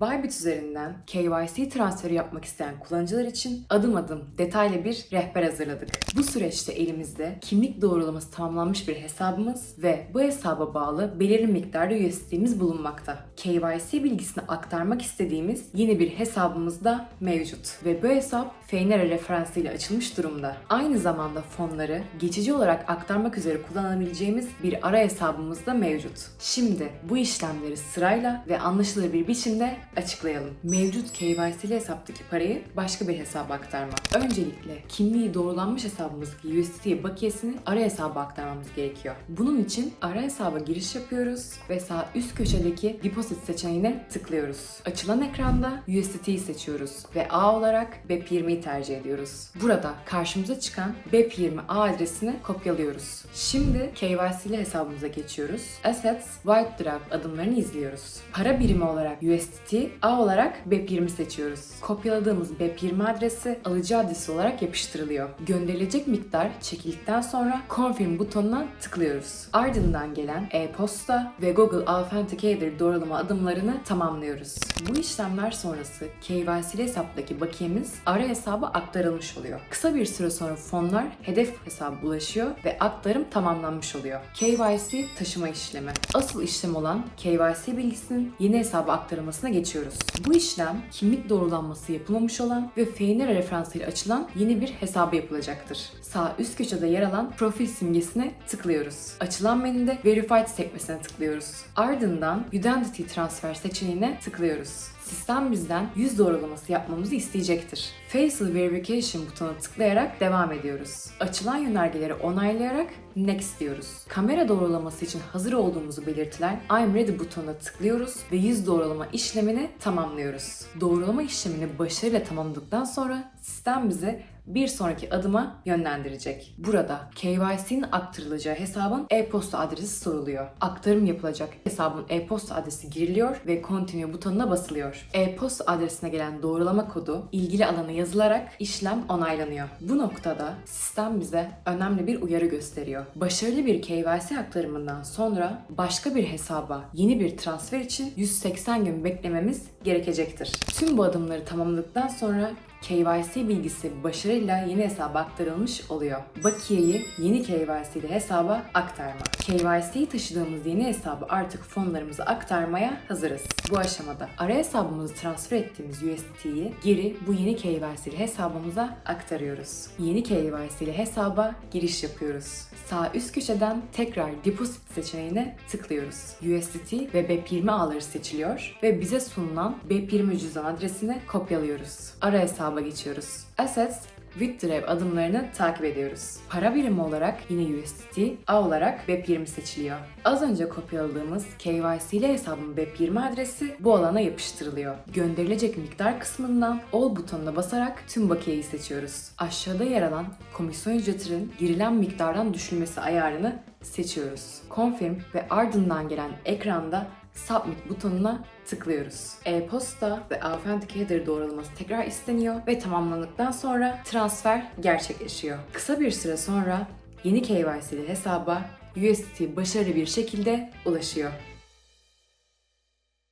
Bybit üzerinden KYC transferi yapmak isteyen kullanıcılar için adım adım detaylı bir rehber hazırladık. Bu süreçte elimizde kimlik doğrulaması tamamlanmış bir hesabımız ve bu hesaba bağlı belirli miktarda USD'miz bulunmakta. KYC bilgisini aktarmak istediğimiz yeni bir hesabımız da mevcut ve bu hesap Feynere referansıyla açılmış durumda. Aynı zamanda fonları geçici olarak aktarmak üzere kullanabileceğimiz bir ara hesabımız da mevcut. Şimdi bu işlemleri sırayla ve anlaşılır bir biçimde açıklayalım. Mevcut KYC'li hesaptaki parayı başka bir hesaba aktarma. Öncelikle kimliği doğrulanmış hesabımızdaki USDT bakiyesini ara hesaba aktarmamız gerekiyor. Bunun için ara hesaba giriş yapıyoruz ve sağ üst köşedeki deposit seçeneğine tıklıyoruz. Açılan ekranda USDT'yi seçiyoruz ve A olarak BEP20'yi tercih ediyoruz. Burada karşımıza çıkan BEP20 A adresini kopyalıyoruz. Şimdi KYC'li hesabımıza geçiyoruz. Assets, White Drive adımlarını izliyoruz. Para birimi olarak USDT, A olarak BEP20 seçiyoruz. Kopyaladığımız BEP20 adresi alıcı adresi olarak yapıştırılıyor. Gönderilecek miktar çekildikten sonra Confirm butonuna tıklıyoruz. Ardından gelen e-posta ve Google Authenticator doğrulama adımlarını tamamlıyoruz. Bu işlemler sonrası KYC'li hesaptaki bakiyemiz ara hesaba aktarılmış oluyor. Kısa bir süre sonra fonlar hedef hesaba ulaşıyor ve aktarım tamamlanmış oluyor. KYC taşıma işlemi. Asıl işlem olan KYC bilgisinin yeni hesaba aktarılmasına geçiyoruz. Bu işlem kimlik doğrulanması yapılmamış olan ve Feynere referansıyla açılan yeni bir hesaba yapılacaktır. Sağ üst köşede yer alan profil simgesine tıklıyoruz. Açılan menüde Verified sekmesine tıklıyoruz. Ardından Identity Transfer seçeneğine tıklıyoruz. Sistem bizden yüz doğrulaması yapmamızı isteyecektir. Facial Verification butonuna tıklayarak devam ediyoruz. Açılan yönergeleri onaylayarak Next diyoruz. Kamera doğrulaması için hazır olduğumuzu belirtilen I'm Ready butonuna tıklıyoruz ve yüz doğrulama işlemini tamamlıyoruz. Doğrulama işlemini başarıyla tamamladıktan sonra sistem bize bir sonraki adıma yönlendirecek. Burada KYC'nin aktarılacağı hesabın e-posta adresi soruluyor. Aktarım yapılacak hesabın e-posta adresi giriliyor ve Continue butonuna basılıyor. E-posta adresine gelen doğrulama kodu ilgili alana yazılarak işlem onaylanıyor. Bu noktada sistem bize önemli bir uyarı gösteriyor. Başarılı bir KYC aktarımından sonra başka bir hesaba yeni bir transfer için 180 gün beklememiz gerekecektir. Tüm bu adımları tamamladıktan sonra KYC bilgisi başarıyla yeni hesaba aktarılmış oluyor. Bakiyeyi yeni KYC ile hesaba aktarma. KYC'yi taşıdığımız yeni hesabı artık fonlarımızı aktarmaya hazırız. Bu aşamada ara hesabımızı transfer ettiğimiz USDT'yi geri bu yeni KYC ile hesabımıza aktarıyoruz. Yeni KYC ile hesaba giriş yapıyoruz. Sağ üst köşeden tekrar Deposit seçeneğine tıklıyoruz. USDT ve BEP20 ağları seçiliyor ve bize sunulan BEP20 cüzdan adresini kopyalıyoruz. Ara hesaba geçiyoruz. Assets Withdrev adımlarını takip ediyoruz. Para birimi olarak yine USDT, A olarak BEP20 seçiliyor. Az önce kopyaladığımız KYC ile hesabın BEP20 adresi bu alana yapıştırılıyor. Gönderilecek miktar kısmından All butonuna basarak tüm bakiyeyi seçiyoruz. Aşağıda yer alan komisyon ücretinin girilen miktardan düşülmesi ayarını seçiyoruz. Confirm ve ardından gelen ekranda Submit butonuna tıklıyoruz. E-posta ve Authenticator doğrulaması tekrar isteniyor ve tamamlandıktan sonra transfer gerçekleşiyor. Kısa bir süre sonra yeni KYC'li hesaba USDT başarılı bir şekilde ulaşıyor.